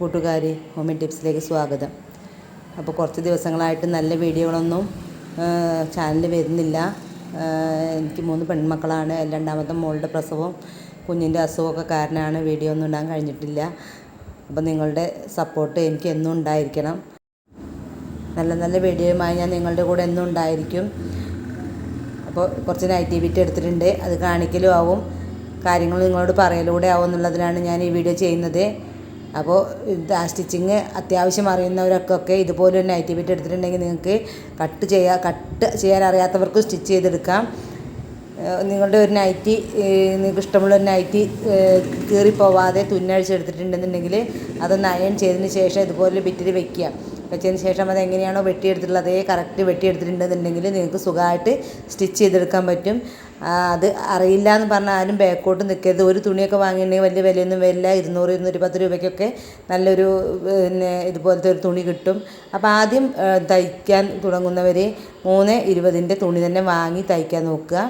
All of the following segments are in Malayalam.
കൂട്ടുകാരി ഹോമി ടിപ്സിലേക്ക് സ്വാഗതം. അപ്പോൾ കുറച്ച് ദിവസങ്ങളായിട്ട് നല്ല വീഡിയോകളൊന്നും ചാനലിൽ വരുന്നില്ല. എനിക്ക് മൂന്ന് പെൺമക്കളാണ്. രണ്ടാമത്തെ മോളുടെ പ്രസവവും കുഞ്ഞിന്റെ അസുഖമൊക്കെ കാരണമാണ് വീഡിയോ ഒന്നും ഇടാൻ കഴിഞ്ഞിട്ടില്ല. അപ്പോൾ നിങ്ങളുടെ സപ്പോർട്ട് എനിക്ക് എന്നും ഉണ്ടായിരിക്കണം. നല്ല നല്ല വീഡിയോയുമായി ഞാൻ നിങ്ങളുടെ കൂടെ എന്നും ഉണ്ടായിരിക്കും. അപ്പോൾ കുറച്ച് നൈറ്റിവിറ്റി എടുത്തിട്ടുണ്ട്. അത് കാണിക്കലും ആവും. കാര്യങ്ങൾ നിങ്ങളോട് പറയലൂടെ ആവും എന്നുള്ളതിനാണ് ഞാൻ ഈ വീഡിയോ ചെയ്യുന്നത്. അപ്പോൾ ഇത് ആ സ്റ്റിച്ചിങ് അത്യാവശ്യം അറിയുന്നവർക്കൊക്കെ ഇതുപോലെ ഒരു നൈറ്റിവിറ്റി എടുത്തിട്ടുണ്ടെങ്കിൽ നിങ്ങൾക്ക് കട്ട് ചെയ്യാൻ കട്ട് ചെയ്യാൻ അറിയാത്തവർക്ക് സ്റ്റിച്ച് ചെയ്തെടുക്കാം. നിങ്ങളുടെ ഒരു നൈറ്റി നിങ്ങൾക്ക് ഇഷ്ടമുള്ള ഒരു നൈറ്റി കീറിപ്പോവാതെ തുന്നഴിച്ചെടുത്തിട്ടുണ്ടെന്നുണ്ടെങ്കിൽ അതൊന്ന് അയൺ ചെയ്തതിന് ശേഷം ഇതുപോലെ ബിറ്റിൽ വെക്കുക. വെച്ചതിന് ശേഷം അത് എങ്ങനെയാണോ വെട്ടിയെടുത്തിട്ടുള്ളത് അതേ കറക്റ്റ് വെട്ടിയെടുത്തിട്ടുണ്ടെന്നുണ്ടെങ്കിൽ നിങ്ങൾക്ക് സുഖമായിട്ട് സ്റ്റിച്ച് ചെയ്തെടുക്കാൻ പറ്റും. അത് അറിയില്ല എന്ന് പറഞ്ഞാൽ ആരും ബാക്കോട്ട് നിൽക്കരുത്. ഒരു തുണിയൊക്കെ വാങ്ങിയിട്ടുണ്ടെങ്കിൽ വലിയ വിലയൊന്നും വരില്ല. ഇരുന്നൂറ് ഇരുന്നൂറ്റി പത്ത് രൂപയ്ക്കൊക്കെ നല്ലൊരു പിന്നെ ഇതുപോലത്തെ ഒരു തുണി കിട്ടും. അപ്പോൾ ആദ്യം തയ്ക്കാൻ തുടങ്ങുന്നവർ മൂന്ന് ഇരുപതിന്റെ തുണി തന്നെ വാങ്ങി തയ്ക്കാൻ നോക്കുക.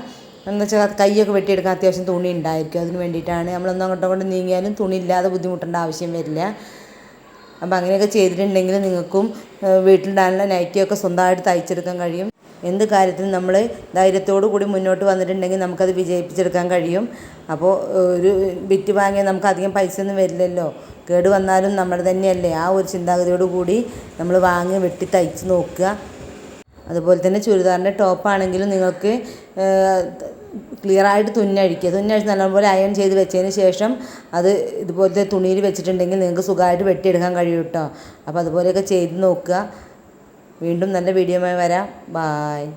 എന്ന് വെച്ചാൽ കൈയൊക്കെ വെട്ടിയെടുക്കാൻ അത്യാവശ്യം തുണി ഉണ്ടായിരിക്കും. അതിന് വേണ്ടിയിട്ടാണ് നമ്മളൊന്നും അങ്ങോട്ടും അങ്ങോട്ടും നീങ്ങിയാലും തുണി ഇല്ലാതെ ബുദ്ധിമുട്ടേണ്ട ആവശ്യം വരില്ല. അപ്പം അങ്ങനെയൊക്കെ ചെയ്തിട്ടുണ്ടെങ്കിൽ നിങ്ങൾക്കും വീട്ടിലിടാനുള്ള നൈറ്റിയൊക്കെ സ്വന്തമായിട്ട് തയ്ച്ചെടുക്കാൻ കഴിയും. എന്ത് കാര്യത്തിനും നമ്മൾ ധൈര്യത്തോടു കൂടി മുന്നോട്ട് വന്നിട്ടുണ്ടെങ്കിൽ നമുക്കത് വിജയിപ്പിച്ചെടുക്കാൻ കഴിയും. അപ്പോൾ ഒരു ബിറ്റ് വാങ്ങിയാൽ നമുക്ക് അധികം പൈസ ഒന്നും വരില്ലല്ലോ. കേട് വന്നാലും നമ്മൾ തന്നെയല്ലേ. ആ ഒരു ചിന്താഗതിയോടു കൂടി നമ്മൾ വാങ്ങി വെട്ടി തയ്ച്ച് നോക്കുക. അതുപോലെ തന്നെ ചുരിദാറിന്റെ ടോപ്പാണെങ്കിലും നിങ്ങൾക്ക് ക്ലിയറായിട്ട് തുന്നഴിക്കുക. തുന്നഴിച്ച് നല്ലപോലെ അയൺ ചെയ്ത് വെച്ചതിന് ശേഷം അത് ഇതുപോലത്തെ തുണിയിൽ വെച്ചിട്ടുണ്ടെങ്കിൽ നിങ്ങൾക്ക് സുഖമായിട്ട് വെട്ടിയെടുക്കാൻ കഴിയും കേട്ടോ അപ്പോൾ അതുപോലെയൊക്കെ ചെയ്ത് നോക്കുക. വീണ്ടും നല്ല വീഡിയോയുമായി വരാം. ബായ്